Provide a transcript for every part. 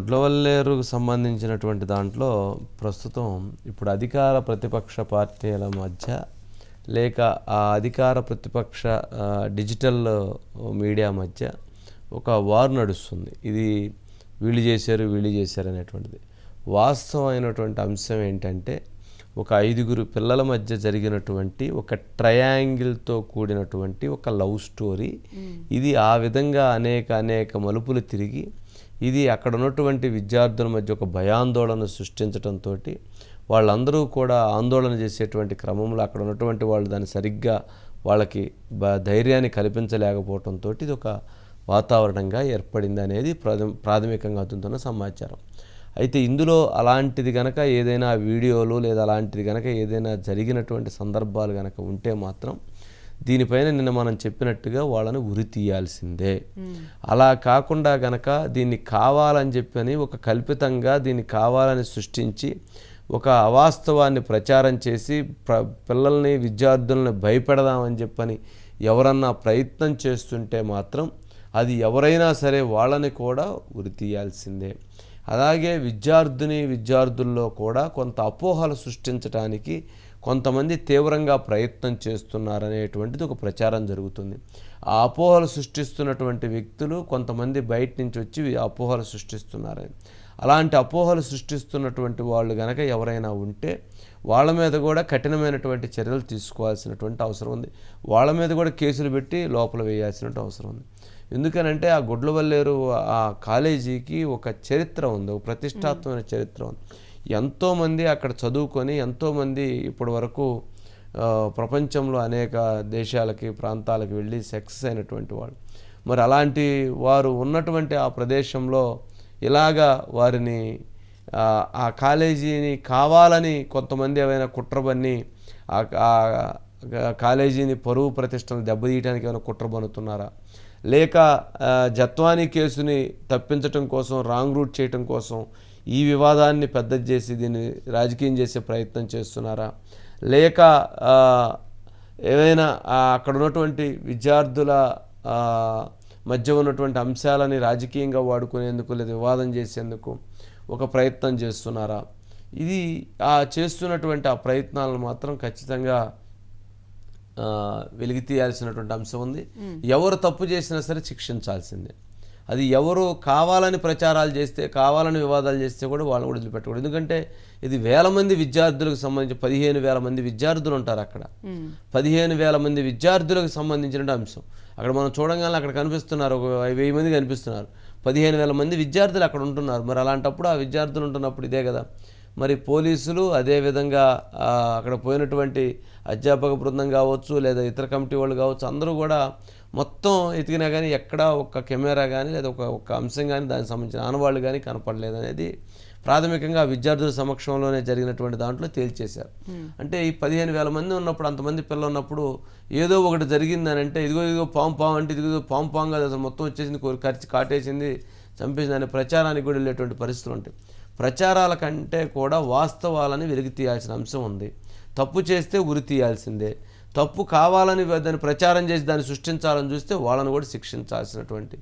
గుడ్లవల్లేరుకు సంబంధించినటువంటి దాంట్లో ప్రస్తుతం ఇప్పుడు అధికార ప్రతిపక్ష పార్టీల మధ్య లేక ఆ అధికార ప్రతిపక్ష డిజిటల్ మీడియా మధ్య ఒక వార్ నడుస్తుంది. ఇది వీళ్ళు చేశారు వీళ్ళు చేశారు అనేటువంటిది. వాస్తవమైనటువంటి అంశం ఏంటంటే ఒక ఐదుగురు పిల్లల మధ్య జరిగినటువంటి ఒక ట్రయాంగిల్తో కూడినటువంటి ఒక లవ్ స్టోరీ. ఇది ఆ విధంగా అనేక అనేక మలుపులు తిరిగి ఇది అక్కడ ఉన్నటువంటి విద్యార్థుల మధ్య ఒక భయాందోళన సృష్టించడంతో వాళ్ళందరూ కూడా ఆందోళన చేసేటువంటి క్రమంలో అక్కడ ఉన్నటువంటి వాళ్ళు దాన్ని సరిగ్గా వాళ్ళకి బ- ధైర్యాన్ని కల్పించలేకపోవడంతో ఇది ఒక వాతావరణంగా ఏర్పడింది అనేది ప్రాథమ ప్రాథమికంగా అందుతున్న సమాచారం. అయితే ఇందులో అలాంటిది గనక ఏదైనా వీడియోలు లేదా అలాంటిది గనక ఏదైనా జరిగినటువంటి సందర్భాలు గనక ఉంటే మాత్రం దీనిపైన నిన్న మనం చెప్పినట్టుగా వాళ్ళని ఉరి తీయాల్సిందే. అలా కాకుండా గనక దీన్ని కావాలని చెప్పని ఒక కల్పితంగా దీన్ని కావాలని సృష్టించి ఒక అవాస్తవాన్ని ప్రచారం చేసి ప్ర పిల్లల్ని విద్యార్థులను భయపెడదామని చెప్పని ఎవరన్నా ప్రయత్నం చేస్తుంటే మాత్రం అది ఎవరైనా సరే వాళ్ళని కూడా ఉరి తీయాల్సిందే. అలాగే విద్యార్థిని విద్యార్థుల్లో కూడా కొంత అపోహలు సృష్టించడానికి కొంతమంది తీవ్రంగా ప్రయత్నం చేస్తున్నారనేటువంటిది ఒక ప్రచారం జరుగుతుంది. ఆ అపోహలు సృష్టిస్తున్నటువంటి వ్యక్తులు కొంతమంది బయట నుంచి వచ్చి అపోహలు సృష్టిస్తున్నారని అలాంటి అపోహలు సృష్టిస్తున్నటువంటి వాళ్ళు గనక ఎవరైనా ఉంటే వాళ్ళ మీద కూడా కఠినమైనటువంటి చర్యలు తీసుకోవాల్సినటువంటి అవసరం ఉంది. వాళ్ళ మీద కూడా కేసులు పెట్టి లోపల వేయాల్సినటువంటి అవసరం ఉంది. ఎందుకనంటే ఆ గుడ్లవల్లేరు ఆ కాలేజీకి ఒక చరిత్ర ఉంది ఒక ప్రతిష్టాత్మకమైన చరిత్ర ఉంది. ఎంతోమంది అక్కడ చదువుకొని ఎంతోమంది ఇప్పటి వరకు ప్రపంచంలో అనేక దేశాలకి ప్రాంతాలకు వెళ్ళి సక్సెస్ అయినటువంటి వాళ్ళు. మరి అలాంటి వారు ఉన్నటువంటి ఆ ప్రదేశంలో ఇలాగా వారిని ఆ, కాలేజీని కావాలని కొంతమంది ఏమైనా కుట్రబన్ని ఆ కాలేజీని పరువు ప్రతిష్టను దెబ్బతీయడానికి ఏమైనా కుట్ర బనుతున్నారా లేక జత్వానీ కేసుని తప్పించటం కోసం రాంగ్ రూట్ చేయటం కోసం ఈ వివాదాన్ని పెద్దది చేసి దీన్ని రాజకీయం చేసే ప్రయత్నం చేస్తున్నారా? లేక ఆ, అక్కడ ఉన్నటువంటి విద్యార్థుల మధ్య ఉన్నటువంటి అంశాలని రాజకీయంగా వాడుకునేందుకు లేదా వివాదం చేసేందుకు ఒక ప్రయత్నం చేస్తున్నారా? ఇది ఆ చేస్తున్నటువంటి ఆ ప్రయత్నాలను మాత్రం ఖచ్చితంగా ఆ, వెలికి తీయాల్సినటువంటి అంశం ఉంది. ఎవరు తప్పు చేసినా సరే శిక్షించాల్సిందే. అది ఎవరు కావాలని ప్రచారాలు చేస్తే కావాలని వివాదాలు చేస్తే కూడా వాళ్ళని కూడా వదిలిపెట్టకూడదు. ఎందుకంటే ఇది వేల మంది విద్యార్థులకు సంబంధించి పదిహేను వేల మంది విద్యార్థులు ఉంటారు అక్కడ. పదిహేను వేల మంది విద్యార్థులకు సంబంధించిన అంశం. అక్కడ మనం చూడగానే అక్కడ కనిపిస్తున్నారు ఒక వెయ్యి మంది కనిపిస్తున్నారు. పదిహేను వేల మంది విద్యార్థులు అక్కడ ఉంటున్నారు. మరి అలాంటప్పుడు ఆ విద్యార్థులు ఉంటున్నప్పుడు ఇదే కదా. మరి పోలీసులు అదేవిధంగా అక్కడ పోయినటువంటి అధ్యాపక బృందం కావచ్చు లేదా ఇతర కమిటీ వాళ్ళు కావచ్చు అందరూ కూడా మొత్తం ఎతికినా కానీ ఎక్కడా ఒక కెమెరా కానీ లేదా ఒక ఒక అంశం కానీ దానికి సంబంధించిన ఆనవాళ్ళు కానీ కనపడలేదు అనేది ప్రాథమికంగా విద్యార్థుల సమక్షంలోనే జరిగినటువంటి దాంట్లో తేల్చేశారు. అంటే ఈ పదిహేను వేల మంది ఉన్నప్పుడు అంతమంది పిల్లలు ఉన్నప్పుడు ఏదో ఒకటి జరిగిందని అంటే ఇదిగో ఇదిగో పాము పాము అంటే ఇదిగో పాము పాముగా అసలు మొత్తం వచ్చేసింది కోరి ఖర్చు కాటేసింది చంపేసింది అనే ప్రచారానికి కూడా వెళ్ళేటువంటి పరిస్థితులు ఉంటాయి. ప్రచారాల కంటే కూడా వాస్తవాలని వెలికి తీయాల్సిన అంశం ఉంది. తప్పు చేస్తే ఉరి తీయాల్సిందే. తప్పు కావాలని దాన్ని ప్రచారం చేసి దాన్ని సృష్టించాలని చూస్తే వాళ్ళని కూడా శిక్షించాల్సినటువంటి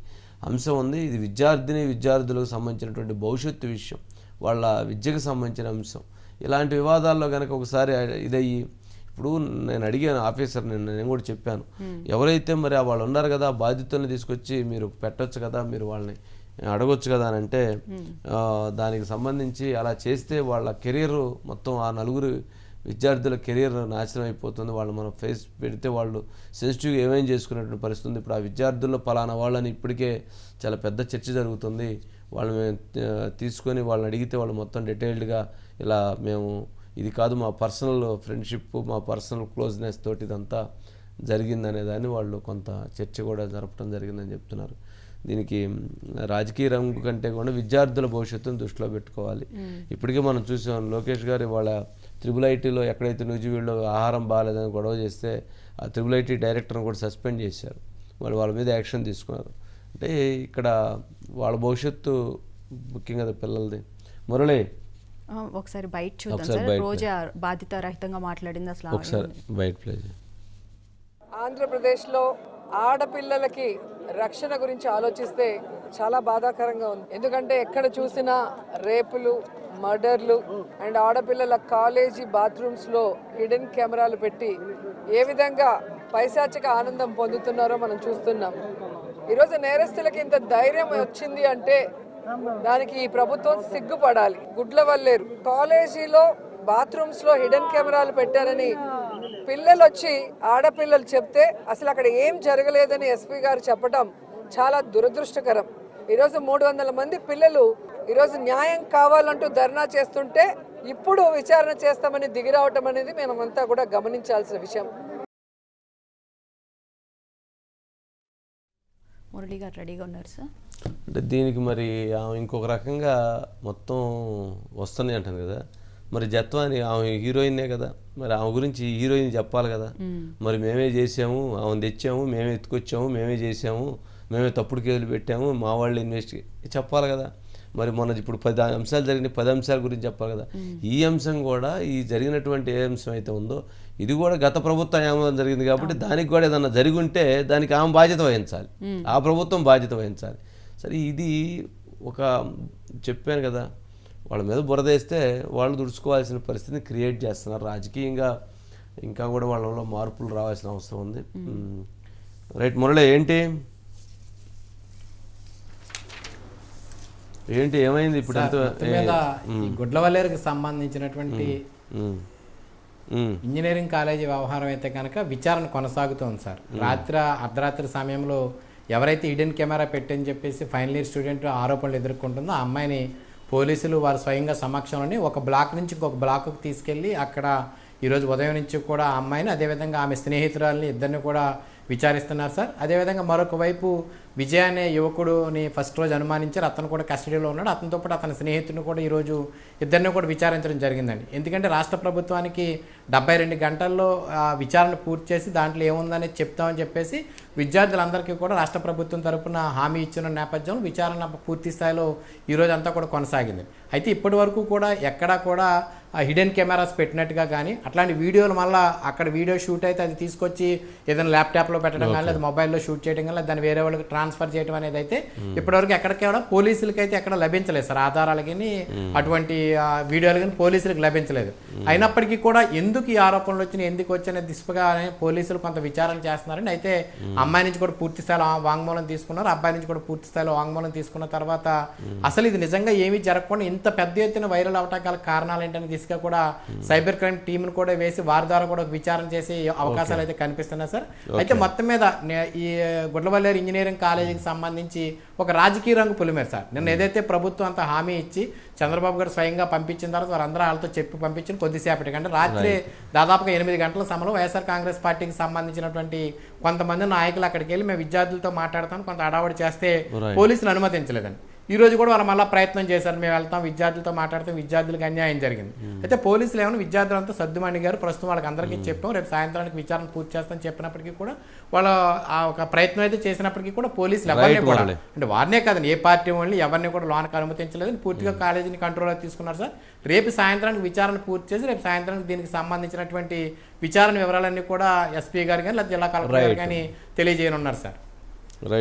అంశం ఉంది. ఇది విద్యార్థిని విద్యార్థులకు సంబంధించినటువంటి భవిష్యత్తు విషయం వాళ్ళ విద్యకు సంబంధించిన అంశం. ఇలాంటి వివాదాల్లో కనుక ఒకసారి ఇదయ్యి ఇప్పుడు నేను అడిగాను ఆఫీసర్ నేను నేను కూడా చెప్పాను. ఎవరైతే మరి ఆ వాళ్ళు ఉన్నారు కదా ఆ బాధితులను తీసుకొచ్చి మీరు పెట్టొచ్చు కదా మీరు వాళ్ళని అడగొచ్చు కదా అని అంటే దానికి సంబంధించి అలా చేస్తే వాళ్ళ కెరీర్ మొత్తం ఆ నలుగురు విద్యార్థుల కెరీర్ నాశనం అయిపోతుంది. వాళ్ళు మనం ఫేస్ పెడితే వాళ్ళు సెన్సిటివ్గా ఏమేం చేసుకునేటువంటి పరిస్థితి ఉంది ఇప్పుడు ఆ విద్యార్థుల్లో పలానా వాళ్ళని ఇప్పటికే చాలా పెద్ద చర్చ జరుగుతుంది. వాళ్ళు మేము తీసుకొని వాళ్ళని అడిగితే వాళ్ళు మొత్తం డీటెయిల్డ్గా ఇలా మేము ఇది కాదు మా పర్సనల్ ఫ్రెండ్షిప్ మా పర్సనల్ క్లోజ్నెస్ తోటి ఇదంతా జరిగిందనే దాన్ని వాళ్ళు కొంత చర్చ కూడా జరపడం జరిగిందని చెప్తున్నారు. దీనికి రాజకీయ రంగు కంటే కూడా విద్యార్థుల భవిష్యత్తును దృష్టిలో పెట్టుకోవాలి. ఇప్పటికే మనం చూసాం లోకేష్ గారు వాళ్ళ త్రిబుల్ ఐటీలో ఎక్కడైతే నూజివీడులో ఆహారం బాగాలేదని గొడవ చేస్తే ఆ త్రిబుల్ ఐటీ డైరెక్టర్ని కూడా సస్పెండ్ చేశారు. వాళ్ళు వాళ్ళ మీద యాక్షన్ తీసుకున్నారు. అంటే ఇక్కడ వాళ్ళ భవిష్యత్తు ముఖ్యంగా పిల్లలది. మురళి. ఆ, ఒకసారి బయట చూద్దాం సార్. రోజా బాధిత రహితంగా మాట్లాడింది అసలు ఒకసారి బయట. ఆంధ్రప్రదేశ్లో ఆడపిల్లలకి రక్షణ గురించి ఆలోచిస్తే చాలా బాధాకరంగా ఉంది. ఎందుకంటే ఎక్కడ చూసినా రేపులు మర్డర్లు అండ్ ఆడపిల్లల కాలేజీ బాత్రూమ్స్లో హిడెన్ కెమెరాలు పెట్టి ఏ విధంగా పైశాచిక ఆనందం పొందుతున్నారో మనం చూస్తున్నాం. ఈరోజు నేరస్తులకి ఇంత ధైర్యం వచ్చింది అంటే దానికి ఈ ప్రభుత్వం సిగ్గుపడాలి. గుడ్ల వల్లేరు కాలేజీలో బాత్రూమ్స్లో హిడెన్ కెమెరాలు పెట్టారని పిల్లలు వచ్చి ఆడపిల్లలు చెప్తే అసలు అక్కడ ఏం జరగలేదని ఎస్పీ గారు చెప్పడం చాలా దురదృష్టకరం. ఈరోజు మూడు వందల మంది పిల్లలు ఈరోజు న్యాయం కావాలంటూ ధర్నా చేస్తుంటే ఇప్పుడు విచారణ చేస్తామని దిగిరావటం అనేది మనమంతా కూడా గమనించాల్సిన విషయం. మురళి గారు రెడీగా ఉన్నారు సార్. అంటే దీనికి మరి ఇంకొక రకంగా మొత్తం వస్తుంది అంటాను కదా. మరి జత్వాని ఆమె హీరోయినే కదా. మరి ఆమె గురించి హీరోయిన్ చెప్పాలి కదా. మరి మేమే చేసాము ఆమెను తెచ్చాము మేమే ఎత్తుకొచ్చాము మేమే చేసాము మేమే తప్పుడు కేసులు పెట్టాము మా వాళ్ళు ఇన్వెస్ట్ చెప్పాలి కదా. మరి మొన్న ఇప్పుడు పది అంశాలు జరిగిన పది అంశాల గురించి చెప్పాలి కదా. ఈ అంశం కూడా ఈ జరిగినటువంటి ఏ అంశం అయితే ఉందో ఇది కూడా గత ప్రభుత్వం ఆమోదం జరిగింది కాబట్టి దానికి కూడా ఏదన్నా జరిగి ఉంటే దానికి ఆమె బాధ్యత వహించాలి. ఆ ప్రభుత్వం బాధ్యత వహించాలి. సరే ఇది ఒక చెప్పాను కదా. వాళ్ళ మీద బురదేస్తే వాళ్ళు దుడుచుకోవాల్సిన పరిస్థితిని క్రియేట్ చేస్తున్నారు. రాజకీయంగా ఇంకా కూడా వాళ్ళలో మార్పులు రావాల్సిన అవసరం ఉంది. మ్మ్. రైట్ మురళి ఏంటి? ఏంటి ఏమైంది ఇప్పుడు ఈ గుడ్లవల్లేరుకి సంబంధించినటువంటి. ఇంజనీరింగ్ కాలేజీ వ్యవహారం అయితే కనుక విచారణ కొనసాగుతోంది సార్. రాత్రి అర్ధరాత్రి సమయంలో ఎవరైతే ఈడెన్ కెమెరా పెట్టని చెప్పేసి ఫైనల్ ఇయర్ స్టూడెంట్ ఆరోపణలు ఎదుర్కొంటుందో ఆ అమ్మాయిని పోలీసులు వారు స్వయంగా సమక్షంలోని ఒక బ్లాక్ నుంచి ఇంకొక బ్లాక్కి తీసుకెళ్ళి అక్కడ ఈరోజు ఉదయం నుంచి కూడా ఆ అమ్మాయిని అదేవిధంగా ఆమె స్నేహితురాలని ఇద్దరిని కూడా విచారిస్తున్నారు సార్. అదేవిధంగా మరొక వైపు విజయ అనే యువకుడుని ఫస్ట్ రోజు అనుమానించారు. అతను కూడా కస్టడీలో ఉన్నాడు. అతనితో పాటు అతని స్నేహితుడిని కూడా ఈరోజు ఇద్దరిని కూడా విచారించడం జరిగిందండి. ఎందుకంటే రాష్ట్ర ప్రభుత్వానికి డెబ్బై రెండు గంటల్లో ఆ, విచారణ పూర్తి చేసి దాంట్లో ఏముందనేది చెప్తామని చెప్పేసి విద్యార్థులందరికీ కూడా రాష్ట్ర ప్రభుత్వం తరపున హామీ ఇచ్చిన నేపథ్యంలో విచారణ పూర్తి స్థాయిలో ఈరోజు అంతా కూడా కొనసాగింది. అయితే ఇప్పటి వరకు కూడా ఎక్కడా కూడా హిడెన్ కెమెరాస్ పెట్టినట్టుగా కానీ అట్లాంటి వీడియోలు మళ్ళీ అక్కడ వీడియో షూట్ అయితే అది తీసుకొచ్చి ఏదైనా ల్యాప్టాప్లో పెట్టడం కానీ లేదా మొబైల్లో షూట్ చేయడం కానీ లేదా దాన్ని వేరే వాళ్ళకి ట్రాన్స్ఫర్ చేయడం అనేది అయితే ఇప్పటివరకు ఎక్కడికి కూడా పోలీసులకి అయితే ఎక్కడ లభించలేదు సార్. ఆధారాలు కానీ అటువంటి వీడియోలు కానీ పోలీసులకు లభించలేదు. అయినప్పటికీ కూడా ఎందుకు ఈ ఆరోపణలు వచ్చినాయి ఎందుకు వచ్చిన దిశగా పోలీసులు కొంత విచారణ చేస్తున్నారని అయితే అమ్మాయి నుంచి కూడా పూర్తి స్థాయిలో వాంగ్మూలం తీసుకున్నారు. అబ్బాయి నుంచి కూడా పూర్తి స్థాయిలో వాంగ్మూలం తీసుకున్న తర్వాత అసలు ఇది నిజంగా ఏమీ జరగకుండా ఇంత పెద్ద ఎత్తున వైరల్ అవటానికి గల కారణాలు ఏంటనే దిశగా కూడా సైబర్ క్రైమ్ టీంను కూడా వేసి వారి ద్వారా కూడా విచారణ చేసే అవకాశాలు అయితే కనిపిస్తున్నాయి సార్. అయితే మొత్తం మీద ఈ గుడ్లవల్లేరు ఇంజనీరింగ్ కాలేజీకి సంబంధించి ఒక రాజకీయ రంగు పులిమేరు సార్. నిన్న ఏదైతే ప్రభుత్వం అంత హామీ ఇచ్చి చంద్రబాబు గారు స్వయంగా పంపించిన తర్వాత వారందరూ వాళ్ళతో చెప్పి పంపించిన కొద్దిసేపటికి అంటే రాత్రి దాదాపుగా ఎనిమిది గంటల సమయంలో వైఎస్ఆర్ కాంగ్రెస్ పార్టీకి సంబంధించినటువంటి కొంతమంది నాయకులు అక్కడికి వెళ్ళి మేము విద్యార్థులతో మాట్లాడతాను కొంత అడావడి చేస్తే. పోలీసులు అనుమతించలేదండి ఈ రోజు కూడా వాళ్ళు మళ్ళీ ప్రయత్నం చేశారు మేము వెళ్తాం విద్యార్థులతో మాట్లాడతాం విద్యార్థులకు అన్యాయం జరిగింది. అయితే పోలీసులు ఏమైనా విద్యార్థులంతా సర్దుమణి గారు ప్రస్తుతం వాళ్ళకి అందరికీ చెప్పాం రేపు సాయంత్రానికి విచారణ పూర్తి చేస్తామని చెప్పినప్పటికీ కూడా వాళ్ళ ఆ ఒక ప్రయత్నం అయితే చేసినప్పటికీ కూడా పోలీసులు ఎవరిని కూడా. అంటే వారినే కాదండి ఏ పార్టీ వాళ్ళని ఎవరిని కూడా లోనికి అనుమతించలేదు పూర్తిగా కాలేజీని కంట్రోల్లో తీసుకున్నారు సార్. రేపు సాయంత్రానికి విచారణ పూర్తి చేసి రేపు సాయంత్రానికి దీనికి సంబంధించినటువంటి విచారణ వివరాలన్నీ కూడా ఎస్పీ గారు కానీ లేదా జిల్లా కలెక్టర్ గారు. కానీ తెలియజేయనున్నారు సార్.